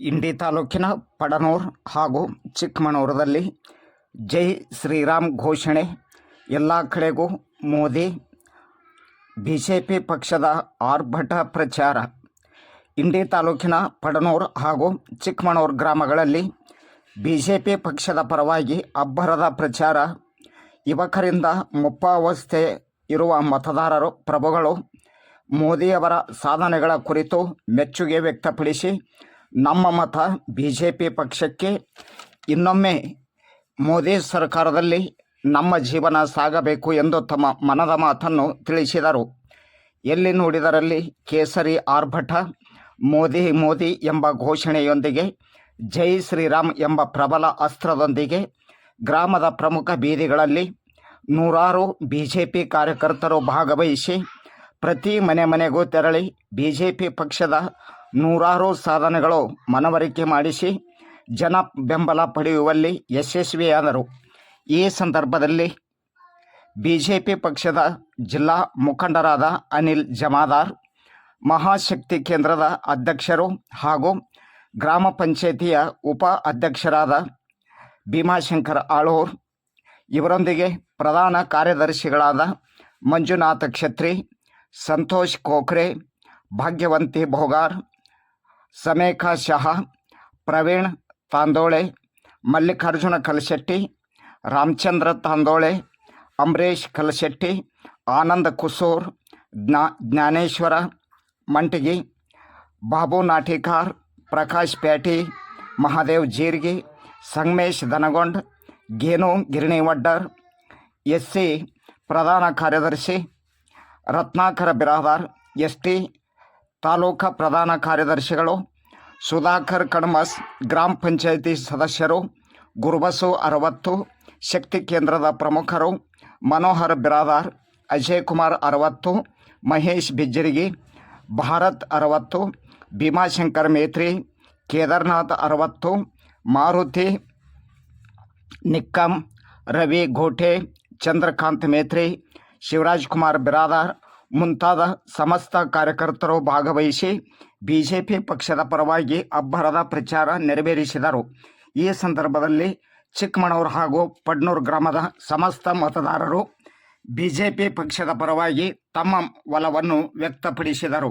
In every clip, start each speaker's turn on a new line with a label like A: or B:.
A: ಇಂಡಿ ತಾಲೂಕಿನ ಪಡನೂರ್ ಹಾಗೂ ಚಿಕ್ಕಮಗಳೂರಲ್ಲಿ ಜೈ ಶ್ರೀರಾಮ್ ಘೋಷಣೆ. ಎಲ್ಲ ಕಡೆಗೂ ಮೋದಿ ಬಿ ಜೆ ಪಿ ಪಕ್ಷದ ಆರ್ಭಟ ಪ್ರಚಾರ. ಇಂಡಿ ತಾಲೂಕಿನ ಪಡನೂರ್ ಹಾಗೂ ಚಿಕ್ಕಮಗಳೂರು ಗ್ರಾಮಗಳಲ್ಲಿ ಬಿ ಜೆ ಪಿ ಪಕ್ಷದ ಪರವಾಗಿ ಅಬ್ಬರದ ಪ್ರಚಾರ. ಯುವಕರಿಂದ ಮುಪ್ಪಾವಸ್ಥೆ ಇರುವ ಮತದಾರರು, ಪ್ರಭುಗಳು ಮೋದಿಯವರ ಸಾಧನೆಗಳ ಕುರಿತು ಮೆಚ್ಚುಗೆ ವ್ಯಕ್ತಪಡಿಸಿ ನಮ್ಮ ಮತ ಬಿ ಜೆ ಪಿ ಪಕ್ಷಕ್ಕೆ ಇನ್ನೊಮ್ಮೆ ಮೋದಿ ಸರ್ಕಾರದಲ್ಲಿ ನಮ್ಮ ಜೀವನ ಸಾಗಬೇಕು ಎಂದು ತಮ್ಮ ಮನದ ಮಾತನ್ನು ತಿಳಿಸಿದರು. ಎಲ್ಲಿ ನೋಡಿದರಲ್ಲಿ ಕೇಸರಿ ಆರ್ಭಟ, ಮೋದಿ ಮೋದಿ ಎಂಬ ಘೋಷಣೆಯೊಂದಿಗೆ, ಜೈ ಶ್ರೀರಾಮ್ ಎಂಬ ಪ್ರಬಲ ಅಸ್ತ್ರದೊಂದಿಗೆ, ಗ್ರಾಮದ ಪ್ರಮುಖ ಬೀದಿಗಳಲ್ಲಿ ನೂರಾರು ಬಿ ಜೆ ಪಿ ಕಾರ್ಯಕರ್ತರು ಭಾಗವಹಿಸಿ, ಪ್ರತಿ ಮನೆ ಮನೆಗೂ ತೆರಳಿ ಬಿ ಜೆ ಪಿ ಪಕ್ಷದ ನೂರಾರು ಸಾಧನೆಗಳು ಮನವರಿಕೆ ಮಾಡಿಸಿ ಜನ ಬೆಂಬಲ ಪಡೆಯುವಲ್ಲಿ ಯಶಸ್ವಿಯಾದರು. ಈ ಸಂದರ್ಭದಲ್ಲಿ ಬಿ ಜೆ ಪಿ ಪಕ್ಷದ ಜಿಲ್ಲಾ ಮುಖಂಡರಾದ ಅನಿಲ್ ಜಮಾದಾರ್, ಮಹಾಶಕ್ತಿ ಕೇಂದ್ರದ ಅಧ್ಯಕ್ಷರು ಹಾಗೂ ಗ್ರಾಮ ಪಂಚಾಯಿತಿಯ ಉಪ ಅಧ್ಯಕ್ಷರಾದ ಭೀಮಾಶಂಕರ್ ಆಳೂರ್, ಇವರೊಂದಿಗೆ ಪ್ರಧಾನ ಕಾರ್ಯದರ್ಶಿಗಳಾದ ಮಂಜುನಾಥ ಕ್ಷತ್ರಿ, ಸಂತೋಷ್ ಕೋಕ್ರೆ, ಭಾಗ್ಯವಂತಿ ಭೋಗಾರ್ ಸಮೇಖಾ ಶಹಾ, ಪ್ರವೀಣ್ ತಾಂದೋಳೆ, ಮಲ್ಲಿಕಾರ್ಜುನ ಕಲಶೆಟ್ಟಿ, ರಾಮಚಂದ್ರ ತಾಂದೋಳೆ, ಅಂಬರೀಷ್ ಕಲಶೆಟ್ಟಿ, ಆನಂದ್ ಕುಸೂರ್, ಜ್ಞಾ, Dnyaneshwar, Mantagi, Babu Natikar, Prakash patty, Mahadev ಜೀರ್ಗಿ, Sangamesh Danagond, Genu Giranivaddar S C ಪ್ರಧಾನ ಕಾರ್ಯದರ್ಶಿ, ರತ್ನಾಕರ ಬಿರಾದಾರ್ ಎಸ್ ಟಿ ತಾಲೂಕಾ ಪ್ರಧಾನ ಕಾರ್ಯದರ್ಶಿಗಳು, ಸುಧಾಕರ್ ಕಣ್ಮಸ್, ಗ್ರಾಮ ಪಂಚಾಯಿತಿ ಸದಸ್ಯರು, ಗುರುಬಸು ಅರವತ್ತು, ಶಕ್ತಿ ಕೇಂದ್ರದ ಪ್ರಮುಖರು, ಮನೋಹರ್ ಬಿರಾದಾರ್, ಅಜಯ್ ಕುಮಾರ್ ಅರವತ್ತು, ಮಹೇಶ್ ಬಿಜ್ಜರಿಗಿ, ಭಾರತ್ ಅರವತ್ತು ಭೀಮಾಶಂಕರ್ ಮೇತ್ರಿ, ಕೇದಾರ್ನಾಥ್ ಅರವತ್ತು, ಮಾರುತಿ, ನಿಕ್ಕಂ, ರವಿ ಘೋಟೆ, ಚಂದ್ರಕಾಂತ್ ಮೇತ್ರಿ, ಶಿವರಾಜ್ ಕುಮಾರ್ ಬಿರಾದಾರ್ ಮುಂತಾದ ಸಮಸ್ತ ಕಾರ್ಯಕರ್ತರು ಭಾಗವಹಿಸಿ ಬಿಜೆಪಿ ಜೆ ಪಿ ಪಕ್ಷದ ಪರವಾಗಿ ಅಬ್ಬರದ ಪ್ರಚಾರ ನೆರವೇರಿಸಿದರು. ಈ ಸಂದರ್ಭದಲ್ಲಿ ಚಿಕ್ಕಮಣೂರು ಹಾಗೂ ಪಡ್ನೂರು ಗ್ರಾಮದ ಸಮಸ್ತ ಮತದಾರರು ಬಿಜೆಪಿ ಜೆ ಪಿ ಪಕ್ಷದ ಪರವಾಗಿ ತಮ್ಮ ಒಲವನ್ನು ವ್ಯಕ್ತಪಡಿಸಿದರು.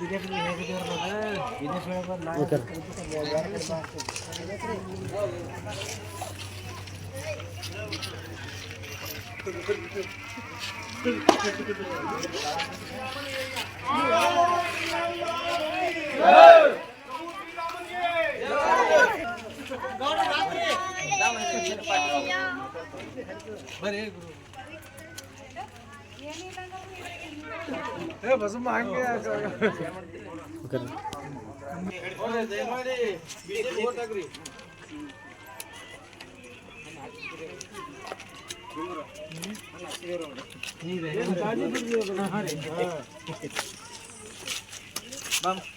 B: ಬಿಜೆಪಿ बस मांग Vamos.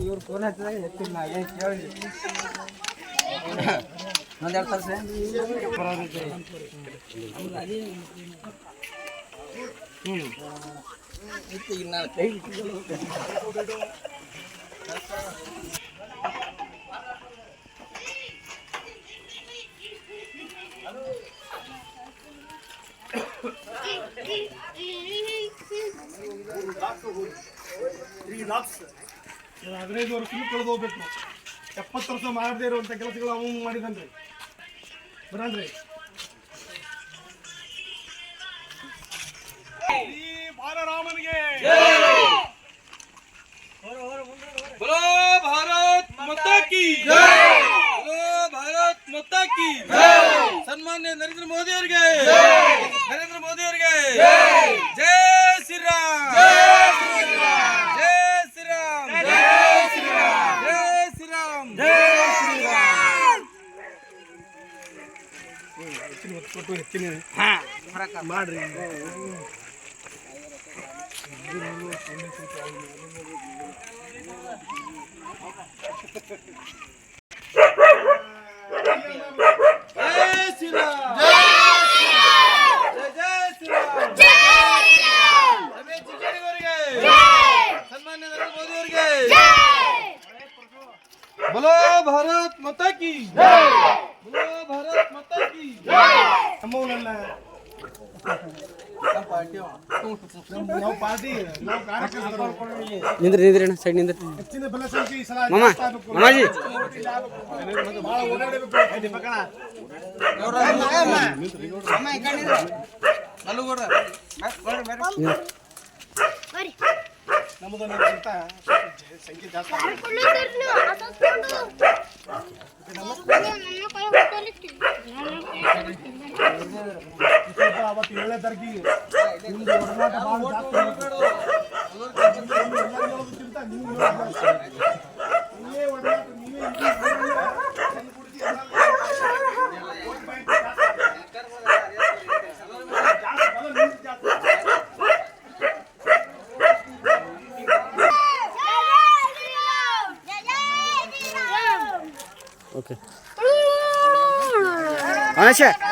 C: ಇವ್ರು ಫೋನ್ ಹಚ್ಚಿದಾಗ ಎತ್ತಿಲ್ಲ ನಾ ಏನ್ ಕೇಳಿ ಒಂದೆರಡು ತಾಸ
B: ಹದಿನೈದು ವರ್ಷಕ್ಕೂ ಕಳೆದು ಹೋಗ್ಬೇಕು ಎಪ್ಪತ್ತು ವರ್ಷ ಮಾಡದೇ ಇರುವಂತ ಕೆಲಸಗಳು ಅವ ಮಾಡಿದನ್ರಿ ಬರನ್ರಿ बोलो भारत माता की बोलो भारत माता की ಸನ್ಮಾನ್ಯ ನರೇಂದ್ರ ಮೋದಿ ಅವರಿಗೆ ನರೇಂದ್ರ ಮೋದಿ ಅವರಿಗೆ ಜೈ ಶ್ರೀರಾಮ್ ಜೈ ಶ್ರೀರಾಮ್ ಜೈ ಶ್ರೀರಾಮ್ ಜೈ ಶ್ರೀರಾಮ್ ಜೈ ಶ್ರೀರಾಮ್ ಕೊಟ್ಟು ಹೆಚ್ಚಿನ ಮಾಡ್ರಿ ಜೈ ಶ್ರೀರಾಮ್ ಜೈ ಜೈ ಶ್ರೀರಾಮ್ ರಮೇಶ್ बोलो भारत माता की बोलो भारत माता की नमो नल्ला
C: ನಿಂದ್ರಿ ನಿಂದ್ರಿ ಅಣ್ಣ ಸೈಡ್ ನಿಂದ್ರಿ.
B: ಹೆಚ್ಚಿನ ಬಲ ಸಂಖ್ಯೆ ಈ ಸಲ
C: ಮಾಮ. ಮಾಮಾಜಿ
B: ಬಹಳ ಓಡಾಡಬೇಕು ಆಯ್ತು, ಮಕ್ಕಳ. ನಮ್ಮದು ನಮ್ಗಿಂತ ಸಂಖ್ಯೆ ಜಾಸ್ತಿ ಅವತ್ತು ಏಳನೇ ತಾರೀಕಿಗೆ ನಿಮ್ದು ಒಡನಾಟ ಭಾಳ ಜಾಸ್ತಿ. ನೀವೇ ಒಡನಾಟ ನೀವೇ
C: 往那